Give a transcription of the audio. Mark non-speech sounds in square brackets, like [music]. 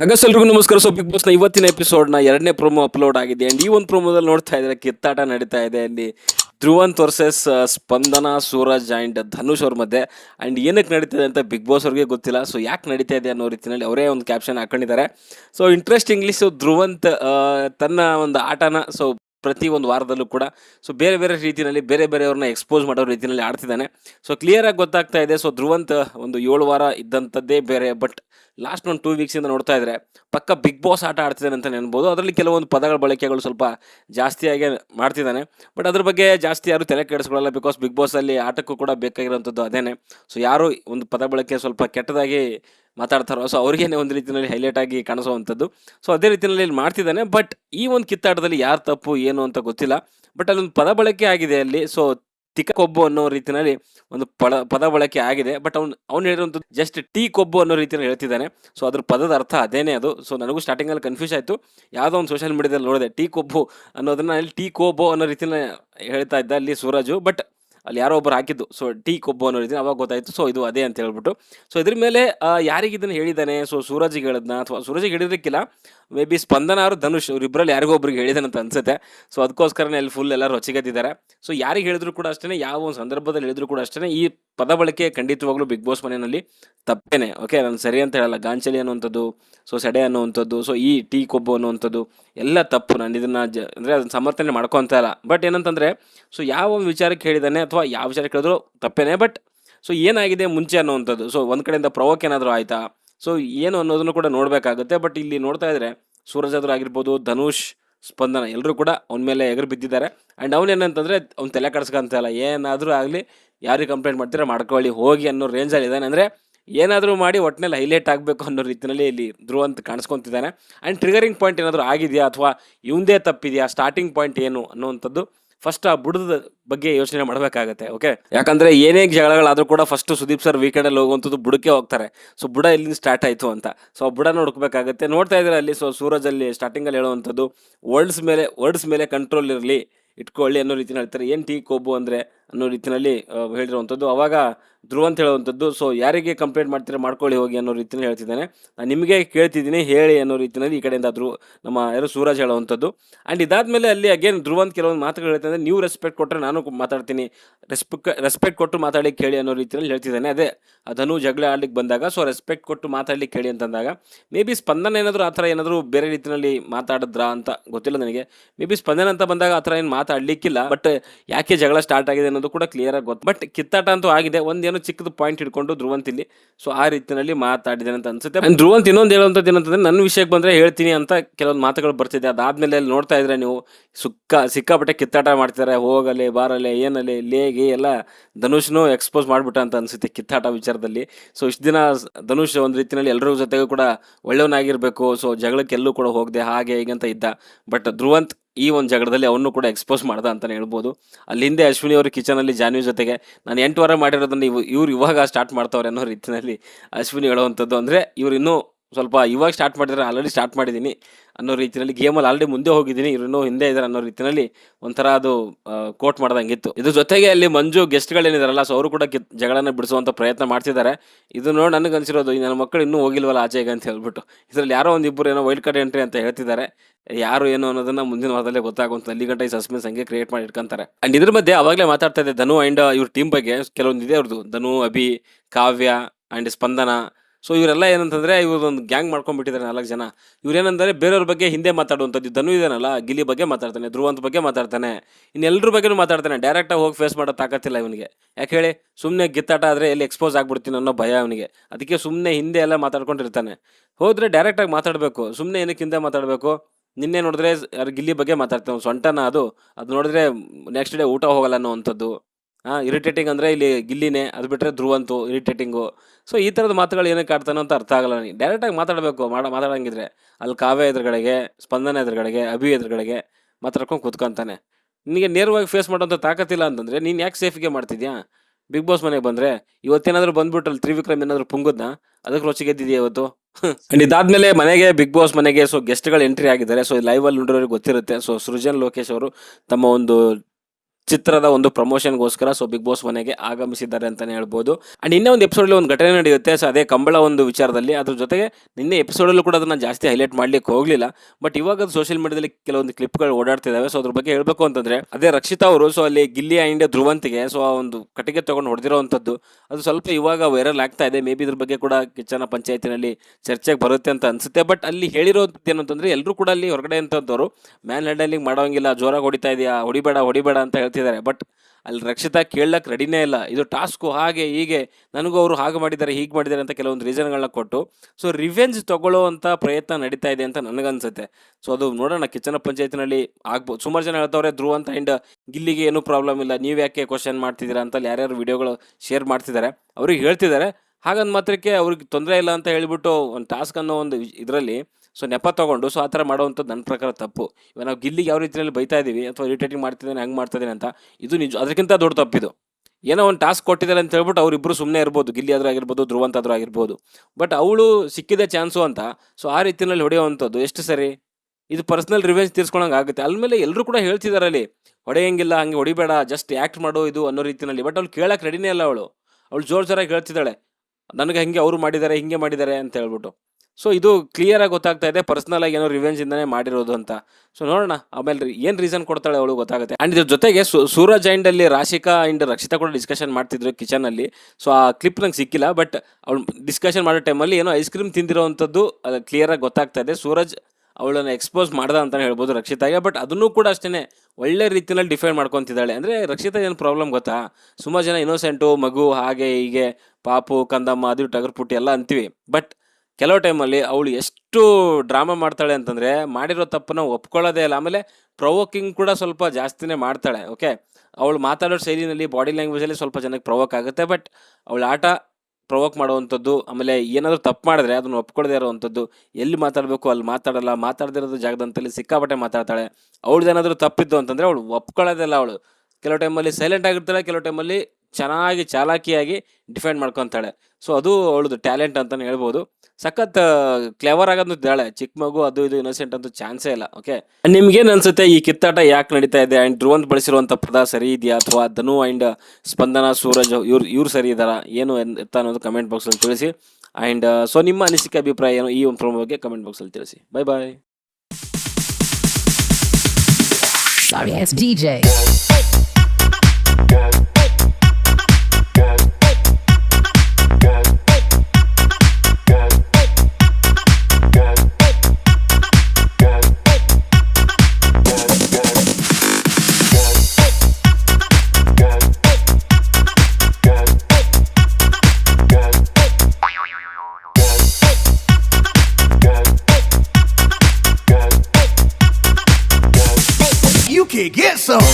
ಹಾಗಾದ್ರೆ ಎಲ್ರಿಗೂ ನಮಸ್ಕಾರ. ಸೊ ಬಿಗ್ ಬಾಸ್ನ ಇವತ್ತಿನ ಎಪಿಸೋಡ್ನ ಎರಡನೇ ಪ್ರೊಮೋ ಅಪ್ಲೋಡ್ ಆಗಿದೆ. ಅಂಡ್ ಈ ಒಂದು ಪ್ರೊಮೋದಲ್ಲಿ ನೋಡ್ತಾ ಇದ್ದಾರೆ ಕಿತ್ತಾಟ ನಡೀತಾ ಇದೆ. ಅಲ್ಲಿ ಧ್ರುವಂತ್ ವರ್ಸಸ್ ಸ್ಪಂದನ, ಸೂರಜ್ ಆ್ಯಂಡ್ ಧನುಷ್ ಅವ್ರ ಮಧ್ಯೆ. ಆ್ಯಂಡ್ ಏನಕ್ಕೆ ನಡೀತಿದೆ ಅಂತ ಬಿಗ್ ಬಾಸ್ ಅವ್ರಿಗೆ ಗೊತ್ತಿಲ್ಲ. ಸೊ ಯಾಕೆ ನಡೀತಾ ಇದೆ ಅನ್ನೋ ರೀತಿಯಲ್ಲಿ ಅವರೇ ಒಂದು ಕ್ಯಾಪ್ಷನ್ ಹಾಕೊಂಡಿದ್ದಾರೆ. ಸೊ ಇಂಟ್ರೆಸ್ಟಿಂಗ್ಲಿ ಸೊ ಧ್ರುವಂತ್ ತನ್ನ ಒಂದು ಆಟನ ಸೊ ಪ್ರತಿ ಒಂದು ವಾರದಲ್ಲೂ ಕೂಡ. ಸೊ ಬೇರೆ ಬೇರೆ ರೀತಿಯಲ್ಲಿ ಬೇರೆ ಬೇರೆಯವ್ರನ್ನ ಎಕ್ಸ್ಪೋಸ್ ಮಾಡೋ ರೀತಿಯಲ್ಲಿ ಆಡ್ತಿದ್ದಾನೆ. ಸೊ ಕ್ಲಿಯರಾಗಿ ಗೊತ್ತಾಗ್ತಾ ಇದೆ. ಸೊ ಧ್ರುವಂತ್ ಒಂದು ಏಳು ವಾರ ಇದ್ದಂಥದ್ದೇ ಬೇರೆ. ಬಟ್ ಲಾಸ್ಟ್ ಒಂದು ಟೂ ವೀಕ್ಸಿಂದ ನೋಡ್ತಾ ಇದ್ರೆ ಪಕ್ಕ ಬಿಗ್ ಬಾಸ್ ಆಟ ಆಡ್ತಿದ್ದಾನೆ ಅಂತಲೇ ಅನ್ಬೋದು. ಅದರಲ್ಲಿ ಕೆಲವೊಂದು ಪದಗಳ ಬಳಕೆಗಳು ಸ್ವಲ್ಪ ಜಾಸ್ತಿಯಾಗಿ ಮಾಡ್ತಿದ್ದಾನೆ. ಬಟ್ ಅದ್ರ ಬಗ್ಗೆ ಜಾಸ್ತಿ ಯಾರು ತಲೆ ಕೆಡಿಸ್ಕೊಳ್ಳಲ್ಲ ಬಿಕಾಸ್ ಬಿಗ್ ಬಾಸಲ್ಲಿ ಆಟಕ್ಕೂ ಕೂಡ ಬೇಕಾಗಿರೋಂಥದ್ದು ಅದೇನೆ. ಸೊ ಯಾರು ಒಂದು ಪದ ಬಳಕೆ ಸ್ವಲ್ಪ ಕೆಟ್ಟದಾಗಿ ಮಾತಾಡ್ತಾರೋ. ಸೊ ಅವ್ರಿಗೇನೆ ಒಂದು ರೀತಿಯಲ್ಲಿ ಹೈಲೈಟ್ ಆಗಿ ಕಾಣಿಸುವಂಥದ್ದು. ಸೊ ಅದೇ ರೀತಿಯಲ್ಲಿ ಇಲ್ಲಿ ಮಾಡ್ತಿದ್ದಾನೆ. ಬಟ್ ಈ ಒಂದು ಕಿತ್ತಾಟದಲ್ಲಿ ಯಾರು ತಪ್ಪು, ಏನು ಅಂತ ಗೊತ್ತಿಲ್ಲ. ಬಟ್ ಅಲ್ಲೊಂದು ಪದ ಬಳಕೆ ಆಗಿದೆ ಅಲ್ಲಿ. ಸೊ ತಿಕ್ಕ ಕೊಬ್ಬು ಅನ್ನೋ ರೀತಿಯಲ್ಲಿ ಒಂದು ಪದ ಪದ ಬಳಕೆ ಆಗಿದೆ. ಬಟ್ ಅವ್ನು ಅವ್ನು ಹೇಳಿರುವಂಥದ್ದು ಜಸ್ಟ್ ಟೀ ಕೊಬ್ಬು ಅನ್ನೋ ರೀತಿಯಲ್ಲಿ ಹೇಳ್ತಿದ್ದಾನೆ. ಸೊ ಅದ್ರ ಪದದ ಅರ್ಥ ಅದೇನೇ ಅದು. ಸೊ ನನಗೂ ಸ್ಟಾರ್ಟಿಂಗಲ್ಲಿ ಕನ್ಫ್ಯೂಸ್ ಆಯಿತು. ಯಾವುದೋ ಒಂದು ಸೋಷಿಯಲ್ ಮೀಡಿಯಾದಲ್ಲಿ ನೋಡಿದೆ, ಟೀ ಕೊಬ್ಬು ಅನ್ನೋದನ್ನ ಅಲ್ಲಿ ಟೀ ಕೋಬೋ ಅನ್ನೋ ರೀತಿಯಲ್ಲಿ ಹೇಳ್ತಾ ಇದ್ದ ಅಲ್ಲಿ ಸೂರಜು. ಬಟ್ ಅಲ್ಲಿ ಯಾರೋ ಒಬ್ಬರು ಹಾಕಿದ್ದು. ಸೊ ಟೀ ಕೊಬ್ಬು ಅನ್ನೋ ರೀತಿ ಅವಾಗ ಗೊತ್ತಾಯಿತು. ಸೊ ಇದು ಅದೇ ಅಂತ ಹೇಳ್ಬಿಟ್ಟು. ಸೊ ಇದ್ರ ಮೇಲೆ ಯಾರಿಗೆ ಇದನ್ನು ಹೇಳಿದ್ದಾನೆ? ಸೊ ಸೂರಜ್ಗೆ ಹೇಳಿದ್ನ? ಅಥವಾ ಸೂರಜಿಗೆ ಹೇಳಿದಕ್ಕಿಲ್ಲ ಮೇ ಬಿ ಸ್ಪಂದನ ಅವರು ಧನುಷ್ ಇಬ್ಬರಲ್ಲಿ ಯಾರಿಗೋ ಒಬ್ರಿಗೆ ಹೇಳಿದಾನೆ ಅಂತ ಅನ್ಸುತ್ತೆ. ಸೊ ಅದಕ್ಕೋಸ್ಕರನೇ ಅಲ್ಲಿ ಫುಲ್ ಎಲ್ಲರೂ ರೊಚ್ಚಿಗೆದ್ದಿದ್ದಾರೆ ಸೊ ಯಾರಿಗೆ ಹೇಳಿದ್ರು ಕೂಡ ಅಷ್ಟೇ ಯಾವ ಒಂದು ಸಂದರ್ಭದಲ್ಲಿ ಹೇಳಿದ್ರು ಕೂಡ ಅಷ್ಟೇ ಈ ಪದ ಬಳಕೆ ಖಂಡಿತವಾಗ್ಲೂ ಬಿಗ್ ಬಾಸ್ ಮನೆಯಲ್ಲಿ ತಪ್ಪೇನೆ. ಓಕೆ ನಾನು ಸರಿ ಅಂತ ಹೇಳಲ್ಲ. ಗಾಂಚಲಿ ಅನ್ನುವಂಥದ್ದು ಸೊ ಸೆಡೆ ಅನ್ನುವಂಥದ್ದು ಸೊ ಈ ಟೀ ಕೊಬ್ಬು ಅನ್ನುವಂಥದ್ದು ಎಲ್ಲ ತಪ್ಪು. ನಾನು ಇದನ್ನ ಜ, ಅಂದರೆ ಅದನ್ನು ಸಮರ್ಥನೆ ಮಾಡ್ಕೊತ ಇಲ್ಲ. ಬಟ್ ಏನಂತಂದರೆ ಸೊ ಯಾವ ಒಂದು ವಿಚಾರಕ್ಕೆ ಹೇಳಿದಾನೆ ಅಥವಾ ಯಾವ ವಿಚಾರ ಕೇಳಿದ್ರು ತಪ್ಪೇನೆ ಬಟ್ ಸೊ ಏನಾಗಿದೆ ಮುಂಚೆ ಅನ್ನೋವಂಥದ್ದು. ಸೊ ಒಂದು ಕಡೆಯಿಂದ ಪ್ರವೋಕ್ ಏನಾದರೂ ಆಯಿತಾ? ಸೊ ಏನು ಅನ್ನೋದನ್ನು ಕೂಡ ನೋಡಬೇಕಾಗುತ್ತೆ ಬಟ್ ಇಲ್ಲಿ ನೋಡ್ತಾ ಇದ್ರೆ ಸೂರಜ್ ಆದ್ರೂ ಆಗಿರ್ಬೋದು, ಧನುಷ್, ಸ್ಪಂದನ ಎಲ್ಲರೂ ಕೂಡ ಅವನ ಮೇಲೆ ಎಗರು ಬಿದ್ದಿದ್ದಾರೆ. ಆ್ಯಂಡ್ ಅವನೇನಂತಂದರೆ ಅವ್ನು ತಲೆ ಕಡ್ಸ್ಕೊಂತ ಇಲ್ಲ ಏನಾದರೂ ಆಗಲಿ ಯಾರಿಗೆ ಕಂಪ್ಲೇಂಟ್ ಮಾಡ್ತೀರಾ ಮಾಡ್ಕೊಳ್ಳಿ, ಹೋಗಿ ಅನ್ನೋ ರೇಂಜಲ್ಲಿ ಇದ್ದಾನೆ. ಅಂದರೆ ಏನಾದರೂ ಮಾಡಿ ಒಟ್ಟಿನಲ್ಲಿ ಹೈಲೈಟ್ ಆಗಬೇಕು ಅನ್ನೋ ರೀತಿಯಲ್ಲಿ ಇಲ್ಲಿ ಧ್ರುವ ಅಂತ ಕಾಣಿಸ್ಕೊತಿದ್ದಾನೆ. ಆ್ಯಂಡ್ ಟ್ರಿಗರಿಂಗ್ ಪಾಯಿಂಟ್ ಏನಾದರೂ ಆಗಿದೆಯಾ ಅಥವಾ ಇವಂದೇ ತಪ್ಪಿದೆಯಾ? ಸ್ಟಾರ್ಟಿಂಗ್ ಪಾಯಿಂಟ್ ಏನು ಅನ್ನುವಂಥದ್ದು ಫಸ್ಟ್ ಆ ಬುಡದ ಬಗ್ಗೆ ಯೋಚನೆ ಮಾಡಬೇಕಾಗತ್ತೆ ಓಕೆ ಯಾಕಂದ್ರೆ ಏನೇ ಜಗಳಗಳಾದ್ರೂ ಕೂಡ ಫಸ್ಟ್ ಸುದೀಪ್ ಸರ್ ವೀಕೆಂಡ್ ಅಲ್ಲಿ ಹೋಗುವಂಥದ್ದು ಬುಡಕ್ಕೆ ಹೋಗ್ತಾರೆ. ಸೊ ಬುಡ ಎಲ್ಲಿಂದ ಸ್ಟಾರ್ಟ್ ಆಯಿತು ಅಂತ. ಸೊ ಆ ನೋಡ್ಕೋಬೇಕಾಗತ್ತೆ ನೋಡ್ತಾ ಇದ್ರೆ ಅಲ್ಲಿ? ಸೊ ಸ್ಟಾರ್ಟಿಂಗ್ ಅಲ್ಲಿ ಹೇಳುವಂಥದ್ದು ವರ್ಡ್ಸ್ ಮೇಲೆ ವರ್ಡ್ಸ್ ಮೇಲೆ ಕಂಟ್ರೋಲ್ ಇರಲಿ, ಇಟ್ಕೊಳ್ಳಿ ಅನ್ನೋ ರೀತಿಯಲ್ಲಿ ಹೇಳ್ತಾರೆ. ಏನು ಟೀ ಕೊಬ್ಬು ಅಂದರೆ ಅನ್ನೋ ರೀತಿಯಲ್ಲಿ ಹೇಳಿರುವಂಥದ್ದು. ಅವಾಗ ಧ್ರುವ ಅಂತ ಹೇಳುವಂಥದ್ದು. ಸೊ ಯಾರಿಗೆ ಕಂಪ್ಲೇಂಟ್ ಮಾಡ್ತೀರಾ ಮಾಡ್ಕೊಳ್ಳಿ ಹೋಗಿ ಅನ್ನೋ ರೀತಿಯಲ್ಲಿ ಹೇಳ್ತಿದ್ದಾನೆ. ನಾನು ನಿಮಗೆ ಕೇಳ್ತಿದ್ದೀನಿ, ಹೇಳಿ ಅನ್ನೋ ರೀತಿಯಲ್ಲಿ ಈ ಕಡೆಯಿಂದ ಧ್ರುವ, ನಮ್ಮ ಯಾರು ಸೂರಜ್ ಹೇಳುವಂಥದ್ದು. ಆ್ಯಂಡ್ ಇದಾದಮೇಲೆ ಅಲ್ಲಿ ಅಗೇನ್ ಧ್ರುವಂತ್ ಕೆಲವೊಂದು ಮಾತುಗಳು ಹೇಳ್ತಾರೆ ನೀವು ರೆಸ್ಪೆಕ್ಟ್ ಕೊಟ್ಟರೆ ನಾನು ಮಾತಾಡ್ತೀನಿ. ರೆಸ್ಪೆಕ್ಟ್ ರೆಸ್ಪೆಕ್ಟ್ ಕೊಟ್ಟು ಮಾತಾಡಿ ಕೇಳಿ ಅನ್ನೋ ರೀತಿಯಲ್ಲಿ ಹೇಳ್ತಿದ್ದಾನೆ. ಅದೇ ಅದನ್ನು ಜಗಳ ಆಡ್ಲಿಕ್ಕೆ ಬಂದಾಗ ಸೊ ರೆಸ್ಪೆಕ್ಟ್ ಕೊಟ್ಟು ಮಾತಾಡ್ಲಿಕ್ಕೆ ಕೇಳಿ ಅಂತಂದಾಗ ಮೇ ಬಿ ಸ್ಪಂದನ ಏನಾದರೂ ಆ ಥರ ಏನಾದರೂ ಬೇರೆ ರೀತಿಯಲ್ಲಿ ಮಾತಾಡಿದ್ರಾ ಅಂತ ಗೊತ್ತಿಲ್ಲ ನನಗೆ. ಮೇ ಬಿ ಸ್ಪಂದನ ಅಂತ ಬಂದಾಗ ಆ ಥರ ಏನು ಮಾತಾಡಲಿಕ್ಕಿಲ್ಲ. ಬಟ್ ಯಾಕೆ ಜಗಳ ಸ್ಟಾರ್ಟ್ ಆಗಿದೆ ಅನ್ನೋದು ಕೂಡ ಕ್ಲಿಯರ್ ಆಗಿ ಗೊತ್ತು. ಬಟ್ ಕಿತ್ತಾಟ ಅಂತೂ ಆಗಿದೆ. ಒಂದೇನೋ ಚಿಕ್ಕದು ಪಾಯಿಂಟ್ ಹಿಡ್ಕೊಂಡು ಧ್ರುವಂತ್ ಇಲ್ಲಿ. ಸೊ ಆ ರೀತಿಯಲ್ಲಿ ಮಾತಾಡಿದ್ದಾನೆ ಅಂತ ಅನ್ಸುತ್ತೆ. ಧ್ರುವಂತ್ ಇನ್ನೊಂದು ಹೇಳುವಂಥದ್ದು ಏನಂತಂದ್ರೆ, ನನ್ನ ವಿಷಯಕ್ಕೆ ಬಂದರೆ ಹೇಳ್ತೀನಿ ಅಂತ ಕೆಲವೊಂದು ಮಾತುಗಳು ಬರ್ತಿದೆ. ಅದಾದ್ಮೇಲೆ ಅಲ್ಲಿ ನೋಡ್ತಾ ಇದ್ರೆ ನೀವು ಸುಕ್ಕ, ಸಿಕ್ಕಾಪಟ್ಟೆ ಕಿತ್ತಾಟ ಮಾಡ್ತಿದ್ದಾರೆ. ಹೋಗಲೆ, ಬಾರಲೆ, ಏನಲೆ, ಲೇಗೆ, ಎಲ್ಲ ಧನುಷ್ನು ಎಕ್ಸ್ಪೋಸ್ ಮಾಡಿಬಿಟ್ಟ ಅಂತ ಅನ್ಸುತ್ತೆ ಕಿತ್ತಾಟ ವಿಚಾರದಲ್ಲಿ. ಸೊ ಇಷ್ಟು ದಿನ ಧನುಷ್ ಒಂದು ರೀತಿಯಲ್ಲಿ ಎಲ್ಲರ ಜೊತೆಗೂ ಕೂಡ ಒಳ್ಳೆಯವನಾಗಿರಬೇಕು. ಸೊ ಜಗಳಕ್ಕೆ ಎಲ್ಲೂ ಕೂಡ ಹೋಗದೆ ಹಾಗೆ ಹೀಗೆ ಅಂತ ಇದ್ದ. ಬಟ್ ಧ್ರುವಂತ್ ಈ ಒಂದು ಜಗಳದಲ್ಲಿ ಅವನು ಕೂಡ ಎಕ್ಸ್ಪೋಸ್ ಮಾಡ್ದ ಅಂತಲೇ ಹೇಳ್ಬೋದು. ಅಲ್ಲಿ ಹಿಂದೆ ಅಶ್ವಿನಿ ಅವರು ಕಿಚನಲ್ಲಿ ಜಾನ್ವಿ ಜೊತೆಗೆ, ನಾನು ಎಂಟು ವಾರ ಮಾಡಿರೋದನ್ನು ಇವು ಇವ್ರು ಇವಾಗ ಸ್ಟಾರ್ಟ್ ಮಾಡ್ತಾವ್ರೆ ಅನ್ನೋ ರೀತಿಯಲ್ಲಿ ಅಶ್ವಿನಿ ಹೇಳುವಂಥದ್ದು. ಅಂದರೆ ಇವರು ಇನ್ನೂ ಸ್ವಲ್ಪ ಇವಾಗ ಸ್ಟಾರ್ಟ್ ಮಾಡಿದರೆ ಆಲ್ರೆಡಿ ಸ್ಟಾರ್ಟ್ ಮಾಡಿದ್ದೀನಿ ಅನ್ನೋ ರೀತಿಯಲ್ಲಿ ಗೇಮಲ್ಲಿ ಆಲ್ರೆಡಿ ಮುಂದೆ ಹೋಗಿದ್ದೀನಿ. ಇವ್ರು ಹಿಂದೆ ಇದ್ದಾರೆ ಅನ್ನೋ ರೀತಿಯಲ್ಲಿ ಒಂಥರ ಅದು ಕೋಟ್ ಮಾಡ್ದಂಗಿತ್ತು. ಇದ್ರ ಜೊತೆಗೆ ಅಲ್ಲಿ ಮಂಜು ಗೆಸ್ಟ್ಗಳೇನಿದಾರಲ್ಲ ಸೊ ಅವರು ಕೂಡ ಕಿತ್ ಜಗಳನ್ನ ಬಿಡಿಸುವಂಥ ಪ್ರಯತ್ನ ಮಾಡ್ತಿದ್ದಾರೆ. ಇದು ನೋಡಿ ನನಗೆ ಅನಿಸಿರೋದು ನನ್ನ ಮಕ್ಕಳು ಇನ್ನೂ ಹೋಗಿಲ್ವಲ್ಲ ಆಚೆಗೆ ಅಂತ ಹೇಳ್ಬಿಟ್ಟು. ಇದರಲ್ಲಿ ಯಾರೋ ಒಂದಿಬ್ಬರು ಏನೋ ವೈಲ್ಡ್ ಕಾರ್ಡ್ ಎಂಟ್ರಿ ಅಂತ ಹೇಳ್ತಿದ್ದಾರೆ. ಯಾರು ಏನು ಅನ್ನೋದನ್ನ ಮುಂದಿನ ವಾರದಲ್ಲೇ ಗೊತ್ತಾಗುವಂತ ಅಲ್ಲಿ ಗಂಟೆ ಸಸ್ಪೆನ್ಸ್ ಹಂಗೆ ಕ್ರಿಯೇಟ್ ಮಾಡಿ ಇಟ್ಕೊಂತಾರೆ. ಅಂಡ್ ಇದ್ರ ಮಧ್ಯೆ ಅವಾಗಲೇ ಮಾತಾಡ್ತಾ ಇದ್ದೆ ಧನು ಅಂಡ್ ಇವ್ರ ಟೀಮ್ ಬಗ್ಗೆ. ಕೆಲವೊಂದು ಇದೆ ಅವ್ರದ್ದು ಧನು, ಅಭಿ, ಕಾವ್ಯ ಆ್ಯಂಡ್ ಸ್ಪಂದನ. ಸೊ ಇವರೆಲ್ಲ ಏನಂತಂದರೆ ಇವ್ರದೊಂದು ಗ್ಯಾಂಗ್ ಮಾಡ್ಕೊಂಡ್ಬಿಟ್ಟಿದ್ದಾರೆ ನಾಲ್ಕು ಜನ. ಇವರೇನಂದರೆ ಬೇರೆಯವ್ರ ಬಗ್ಗೆ ಹಿಂದೆ ಮಾತಾಡುವಂಥದ್ದು. ಧನು ಇದಾನಲ್ಲ ಗಿಲಿ ಬಗ್ಗೆ ಮಾತಾಡ್ತಾನೆ, ಧ್ರುವಂತ ಬಗ್ಗೆ ಮಾತಾಡ್ತಾನೆ. ಇನ್ನೆಲ್ಲರ ಬಗ್ಗೆನೂ ಮಾತಾಡ್ತಾನೆ. ಡೈರೆಕ್ಟಾಗಿ ಹೋಗಿ ಫೇಸ್ ಮಾಡೋ ತಾಕತ್ತಿಲ್ಲ ಇವನಿಗೆ. ಯಾಕೆ ಹೇಳಿ? ಸುಮ್ಮನೆ ಗಿತ್ತಾಟ ಆದರೆ ಎಲ್ಲಿ ಎಕ್ಸ್ಪೋಸ್ ಆಗಿಬಿಡ್ತೀನಿ ಅನ್ನೋ ಭಯ ಅವನಿಗೆ. ಅದಕ್ಕೆ ಸುಮ್ಮನೆ ಹಿಂದೆ ಎಲ್ಲ ಮಾತಾಡ್ಕೊಂಡಿರ್ತಾನೆ. ಹೋದರೆ ಡೈರೆಕ್ಟಾಗಿ ಮಾತಾಡಬೇಕು. ಸುಮ್ಮನೆ ಏನಕ್ಕೆ ಹಿಂದೆ ಮಾತಾಡಬೇಕು? ನಿನ್ನೆ ನೋಡಿದ್ರೆ ಯಾರು ಗಿಲ್ಲಿ ಬಗ್ಗೆ ಮಾತಾಡ್ತಾನೆ. ಸೊಂಟನ ಅದು. ಅದು ನೋಡಿದ್ರೆ ನೆಕ್ಸ್ಟ್ ಡೇ ಊಟ ಹೋಗಲ್ಲ ಅನ್ನೋವಂಥದ್ದು. ಹಾಂ ಇರಿಟೇಟಿಂಗ್ ಅಂದರೆ ಇಲ್ಲಿ ಗಿಲ್ಲಿನೇ. ಅದು ಬಿಟ್ಟರೆ ಧ್ರುವಂತು ಇರಿಟೇಟಿಂಗು ಸೊ ಈ ಥರದ ಮಾತುಗಳು ಏನಕ್ಕೆ ಆಡ್ತಾನೋ ಅಂತ ಅರ್ಥ ಆಗಲ್ಲ. ನನಗೆ ಡೈರೆಕ್ಟಾಗಿ ಮಾತಾಡಬೇಕು, ಮಾಡ, ಮಾತಾಡೋಂಗಿದ್ರೆ ಅಲ್ಲಿ ಕಾವ್ಯ ಎದುರುಗಡೆಗೆ ಸ್ಪಂದನ ಎದುರುಗಡೆಗೆ ಅಭಿ ಎದುರುಗಡೆಗೆ ಮಾತಾಡ್ಕೊಂಡು ಕೂತ್ಕೊಂತಾನೆ. ನಿನಗೆ ನೇರವಾಗಿ ಫೇಸ್ ಮಾಡೋಂಥ ತಾಕತ್ತಿಲ್ಲ ಅಂತಂದರೆ ನೀನು ಯಾಕೆ ಸೇಫಿಗೆ ಮಾಡ್ತಿದ್ಯಾ? ಬಿಗ್ ಬಾಸ್ ಮನೆಗೆ ಬಂದರೆ ಇವತ್ತೇನಾದರೂ ಬಂದ್ಬಿಟ್ಟು ಅಲ್ಲಿ ತ್ರಿವಿಕ್ರಮ್ ಏನಾದರೂ ಪುಂಗುದ್ನ, ಅದಕ್ಕೆ ರುಚಿ ಗೆದ್ದಿದೆಯಾ ಇವತ್ತು? ಅಂಡ್ [laughs] ಇದಾದ್ಮೇಲೆ ಮನೆಗೆ ಬಿಗ್ ಬಾಸ್ ಮನೆಗೆ ಸೊ ಗೆಸ್ಟ್ಗಳು ಎಂಟ್ರಿ ಆಗಿದ್ದಾರೆ. ಸೊ ಲೈವ್ ಅಲ್ಲಿ ನೋಡೋರಿಗೆ ಗೊತ್ತಿರುತ್ತೆ. ಸೊ ಸೃಜನ್ ಲೋಕೇಶ್ ಅವರು ತಮ್ಮ ಒಂದು ಚಿತ್ರದ ಒಂದು ಪ್ರಮೋಷನ್ಗೋಸ್ಕರ ಸೊ ಬಿಗ್ ಬಾಸ್ ಮನೆಗೆ ಆಗಮಿಸಿದ್ದಾರೆ ಅಂತಲೇ ಹೇಳ್ಬೋದು. ಅಂಡ್ ಇನ್ನೇ ಒಂದು ಎಪಿಸೋಡಲ್ಲಿ ಒಂದು ಘಟನೆ ನಡೆಯುತ್ತೆ. ಸೊ ಅದೇ ಕಂಬಳ ಒಂದು ವಿಚಾರದಲ್ಲಿ. ಅದ್ರ ಜೊತೆಗೆ ನಿನ್ನೆ ಎಪಿಸೋಡಲ್ಲೂ ಕೂಡ ಅದನ್ನು ಜಾಸ್ತಿ ಹೈಲೈಟ್ ಮಾಡ್ಲಿಕ್ಕೆ ಹೋಗಲಿಲ್ಲ. ಬಟ್ ಇವಾಗ ಅದು ಸೋಷಿಯಲ್ ಮೀಡಿಯಾದಲ್ಲಿ ಕೆಲವೊಂದು ಕ್ಲಿಪ್ಗಳು ಓಡಾಡ್ತಿದ್ದಾವೆ ಸೊ ಅದ್ರ ಬಗ್ಗೆ ಹೇಳಬೇಕು ಅಂತಂದರೆ, ಅದೇ ರಕ್ಷಿತಾ ಅವರು ಸೊ ಅಲ್ಲಿ ಗಿಲ್ಲಿ ಆ್ಯಂಡ್ ಧ್ರುವಂತಿಗೆ ಸೊ ಆ ಒಂದು ಕಟ್ಟಿಗೆ ತೊಗೊಂಡು ಹೊಡೆದಿರೋವಂಥದ್ದು, ಅದು ಸ್ವಲ್ಪ ಇವಾಗ ವೈರಲ್ ಆಗ್ತಾ ಇದೆ. ಮೇ ಬಿ ಇದ್ರ ಬಗ್ಗೆ ಕೂಡ ಕಿಚ್ಚನ ಪಂಚಾಯತಿನಲ್ಲಿ ಚರ್ಚೆಗೆ ಬರುತ್ತೆ ಅಂತ ಅನ್ಸುತ್ತೆ. ಬಟ್ ಅಲ್ಲಿ ಹೇಳಿರೋದು ಅಂತಂದರೆ ಎಲ್ಲರೂ ಕೂಡ ಅಲ್ಲಿ ಹೊರಗಡೆ ಅಂತಂದವರು ಮ್ಯಾನ್ ಹ್ಯಾಂಡಲಿಂಗ್ ಮಾಡೋಂಗಿಲ್ಲ, ಜೋರಾಗಿ ಹೊಡಿತಾ ಇದೆಯಾ, ಹೊಡಿಬೇಡ ಹೊಡಿಬೇಡ ಅಂತ ಹೇಳ್ತಿದ್ದಾರೆ. ಬಟ್ ಅಲ್ಲಿ ರಕ್ಷಿತಾ ಕೇಳಕ್ಕೆ ರೆಡಿನೇ ಇಲ್ಲ. ಇದು ಟಾಸ್ಕು ಹಾಗೆ, ಹೀಗೆ, ನನಗೂ ಅವರು ಹಾಗೆ ಮಾಡಿದ್ದಾರೆ, ಹೀಗೆ ಮಾಡಿದ್ದಾರೆ ಅಂತ ಕೆಲವೊಂದು ರೀಸನ್ಗಳನ್ನ ಕೊಟ್ಟು. ಸೊ ರಿವೆಂಜ್ ತಗೊಳ್ಳೋ ಅಂತ ಪ್ರಯತ್ನ ನಡೀತಾ ಇದೆ ಅಂತ ನನಗನ್ಸುತ್ತೆ. ಸೊ ಅದು ನೋಡೋಣ, ಕಿಚ್ಚನ ಪಂಚಾಯತ್ನಲ್ಲಿ ಆಗ್ಬೋದು. ಸುಮಾರು ಜನ ಹೇಳ್ತವ್ರೆ, ಧ್ರುವ ಅಂತ ಆ್ಯಂಡ್ ಗಿಲ್ಲಿಗೆ ಏನೂ ಪ್ರಾಬ್ಲಮ್ ಇಲ್ಲ. ನೀವು ಯಾಕೆ ಕ್ವಶನ್ ಮಾಡ್ತಿದ್ದೀರಾ ಅಂತ ಯಾರ್ಯಾರು ವಿಡಿಯೋಗಳು ಶೇರ್ ಮಾಡ್ತಿದ್ದಾರೆ. ಅವ್ರಿಗೆ ಹೇಳ್ತಿದ್ದಾರೆ. ಹಾಗಂದ ಮಾತ್ರಕ್ಕೆ ಅವ್ರಿಗೆ ತೊಂದರೆ ಇಲ್ಲ ಅಂತ ಹೇಳಿಬಿಟ್ಟು ಒಂದು ಟಾಸ್ಕ್ ಅನ್ನೋ ಒಂದು ಇದರಲ್ಲಿ ಸೊ ನೆಪ ತಗೊಂಡು ಸೊ ಆ ಥರ ಮಾಡುವಂಥದ್ದು ನನ್ನ ಪ್ರಕಾರ ತಪ್ಪು. ಇವಾಗ ನಾವು ಗಿಲ್ಲಿಗೆ ಯಾವ ರೀತಿಯಲ್ಲಿ ಬೈತಾ ಇದ್ದೀವಿ ಅಥವಾ ಇರಿಟೇಟಿಂಗ್ ಮಾಡ್ತಿದ್ದಾನೆ, ಹಂಗೆ ಮಾಡ್ತಿದ್ದಾನೆ ಅಂತ, ಇದು ನಿಜ, ಅದಕ್ಕಿಂತ ದೊಡ್ಡ ತಪ್ಪಿದು ಏನೋ ಒಂದು ಟಾಸ್ಕ್ ಕೊಟ್ಟಿದ್ದಾರೆ ಅಂತ ಹೇಳ್ಬಿಟ್ಟು ಅವರಿಬ್ಬರು ಸುಮ್ಮನೆ ಇರ್ಬೋದು, ಗಿಲ್ಲಿ ಆದರೂ ಆಗಿರ್ಬೋದು ಧ್ರುವಂತ ಆದ್ರೂ ಆಗಿರ್ಬೋದು. ಬಟ್ ಅವಳು ಸಿಕ್ಕಿದೆ ಚಾನ್ಸು ಅಂತ ಸೊ ಆ ರೀತಿಯಲ್ಲಿ ಹೊಡೆಯುವಂಥದ್ದು ಎಷ್ಟು ಸರಿ? ಇದು ಪರ್ಸನಲ್ ರಿವೆಂಜ್ ತೀರ್ಸ್ಕೊಳಂಗೆ ಆಗುತ್ತೆ. ಅಲ್ಮೇಲೆ ಎಲ್ಲರೂ ಕೂಡ ಹೇಳ್ತಿದ್ದಾರೆ ಅಲ್ಲಿ ಹೊಡೆಯಂಗಿಲ್ಲ, ಹಂಗೆ ಹೊಡಿಬೇಡ ಜಸ್ಟ್ ಆ್ಯಕ್ಟ್ ಮಾಡೋ ಇದು ಅನ್ನೋ ರೀತಿಯಲ್ಲಿ. ಬಟ್ ಅವ್ಳು ಕೇಳಕ್ಕೆ ರೆಡಿನೇ ಇಲ್ಲ ಅವಳು. ಅವಳು ಜೋರ್ ಜೋರಾಗಿ ಹೇಳ್ತಿದ್ದಾಳೆ, ನನಗೆ ಹಂಗೆ ಅವರು ಮಾಡಿದ್ದಾರೆ, ಹಿಂಗೆ ಮಾಡಿದ್ದಾರೆ ಅಂತ ಹೇಳ್ಬಿಟ್ಟು. ಸೊ ಇದು ಕ್ಲಿಯರ್ ಆಗಿ ಗೊತ್ತಾಗ್ತಾ ಇದೆ ಪರ್ಸನಲ್ ಆಗಿ ಏನೋ ರಿವೆಂಜ್ ಇಂದಾನೆ ಮಾಡಿರೋದು ಅಂತ. ಸೊ ನೋಡೋಣ, ಆಮೇಲೆ ಏನು ರೀಸನ್ ಕೊಡ್ತಾಳೆ ಅವಳು ಗೊತ್ತಾಗುತ್ತೆ. ಅಂಡ್ ಇದ್ರ ಜೊತೆಗೆ ಸೂರಜ್ ಅಂಡ್ ಅಲ್ಲಿ ರಾಶಿಕಾ ಅಂಡ್ ರಕ್ಷಿತಾ ಕೂಡ ಡಿಸ್ಕಷನ್ ಮಾಡ್ತಿದ್ರು ಕಿಚನ್ ಅಲ್ಲಿ. ಸೊ ಆ ಕ್ಲಿಪ್ ನಂಗೆ ಸಿಕ್ಕಿಲ್ಲ ಬಟ್ ಅವಳು ಡಿಸ್ಕಷನ್ ಮಾಡೋ ಟೈಮಲ್ಲಿ ಏನೋ ಐಸ್ ಕ್ರೀಮ್ ತಿಂದಿರೋವಂಥದ್ದು ಅದು ಕ್ಲಿಯರ್ ಆಗಿ ಗೊತ್ತಾಗ್ತಾ ಇದೆ. ಸೂರಜ್ ಅವಳನ್ನು ಎಕ್ಸ್ಪೋಸ್ ಮಾಡ್ದ ಅಂತಲೇ ಹೇಳ್ಬೋದು ರಕ್ಷಿತಾಗೆ ಬಟ್ ಅದನ್ನು ಕೂಡ ಅಷ್ಟೇ ಒಳ್ಳೆ ರೀತಿಯಲ್ಲಿ ಡಿಫೈನ್ ಮಾಡ್ಕೊತಿದ್ದಾಳೆ. ಅಂದರೆ ರಕ್ಷಿತಾ ಏನು ಪ್ರಾಬ್ಲಮ್ ಗೊತ್ತಾ? ಸುಮಾರು ಜನ ಇನ್ನೋಸೆಂಟು ಮಗು, ಹಾಗೆ ಹೀಗೆ, ಪಾಪು, ಕಂದಮ್ಮ, ಅದು, ಟಗರ್, ಪುಟ್ಟಿ ಎಲ್ಲ ಅಂತೀವಿ. ಬಟ್ ಕೆಲವು ಟೈಮಲ್ಲಿ ಅವಳು ಎಷ್ಟು ಡ್ರಾಮಾ ಮಾಡ್ತಾಳೆ ಅಂತಂದರೆ ಮಾಡಿರೋ ತಪ್ಪನ್ನು ಒಪ್ಕೊಳ್ಳೋದೇ ಇಲ್ಲ. ಆಮೇಲೆ ಪ್ರೊವೋಕಿಂಗ್ ಕೂಡ ಸ್ವಲ್ಪ ಜಾಸ್ತಿನೇ ಮಾಡ್ತಾಳೆ ಓಕೆ ಅವಳು ಮಾತಾಡೋ ಶೈಲಿನಲ್ಲಿ ಬಾಡಿ ಲ್ಯಾಂಗ್ವೇಜಲ್ಲಿ ಸ್ವಲ್ಪ ಜನಕ್ಕೆ ಪ್ರೊವೋಕ್ ಆಗುತ್ತೆ. ಬಟ್ ಅವಳ ಆಟ ಪ್ರವೋಕ್ ಮಾಡುವಂಥದ್ದು, ಆಮೇಲೆ ಏನಾದರೂ ತಪ್ಪು ಮಾಡಿದ್ರೆ ಅದನ್ನು ಒಪ್ಕೊಳ್ಳದೆ ಇರೋವಂಥದ್ದು, ಎಲ್ಲಿ ಮಾತಾಡಬೇಕು, ಅಲ್ಲಿ ಮಾತಾಡಲ್ಲ, ಮಾತಾಡದಿರೋದು ಜಾಗದಂತಲ್ಲಿ ಸಿಕ್ಕಾಪಟ್ಟೆ ಮಾತಾಡ್ತಾಳೆ. ಅವಳದೇನಾದರೂ ತಪ್ಪಿದ್ದು ಅಂತಂದರೆ ಅವಳು ಒಪ್ಕೊಳ್ಳೋದಿಲ್ಲ ಅವಳು. ಕೆಲವು ಟೈಮಲ್ಲಿ ಸೈಲೆಂಟ್ ಆಗಿರ್ತಾಳೆ, ಕೆಲವು ಟೈಮಲ್ಲಿ ಚೆನ್ನಾಗಿ ಚಾಲಾಕಿಯಾಗಿ ಡಿಫೆಂಡ್ ಮಾಡ್ಕೊತಾಳೆ. ಸೊ ಅದು ಅವಳದು ಟ್ಯಾಲೆಂಟ್ ಅಂತಲೇ ಹೇಳ್ಬೋದು. ಸಖತ್ ಕ್ಲೆವರ್ ಆಗೋದು ಇದ್ದಾಳೆ. ಚಿಕ್ಕ ಮಗು ಅದು ಇದು ಇನ್ನೋಸೆಂಟ್ ಅಂತೂ ಚಾನ್ಸೇ ಇಲ್ಲ ಓಕೆ ನಿಮ್ಗೇನು ಅನ್ಸುತ್ತೆ, ಈ ಕಿತ್ತಾಟ ಯಾಕೆ ನಡೀತಾ ಇದೆ? ಆ್ಯಂಡ್ ಧ್ರುವಂತ್ ಬಳಸಿರುವಂಥ ಪದ ಸರಿ ಇದೆಯಾ? ಅಥವಾ ಧನು ಆ್ಯಂಡ್ ಸ್ಪಂದನ, ಸೂರಜ್ ಇವ್ರು ಇವ್ರು ಸರಿ ಇದ್ದಾರಾ? ಏನು ಎತ್ತ ಅನ್ನೋದು ಕಮೆಂಟ್ ಬಾಕ್ಸಲ್ಲಿ ತಿಳಿಸಿ. ಆ್ಯಂಡ್ ಸೊ ನಿಮ್ಮ ಅನಿಸಿಕೆ ಅಭಿಪ್ರಾಯ ಏನು? ಈ ಒಂದು ಪ್ರೊಮೋ ಬಗ್ಗೆ ಕಮೆಂಟ್ ಬಾಕ್ಸಲ್ಲಿ ತಿಳಿಸಿ. Bye bye get some.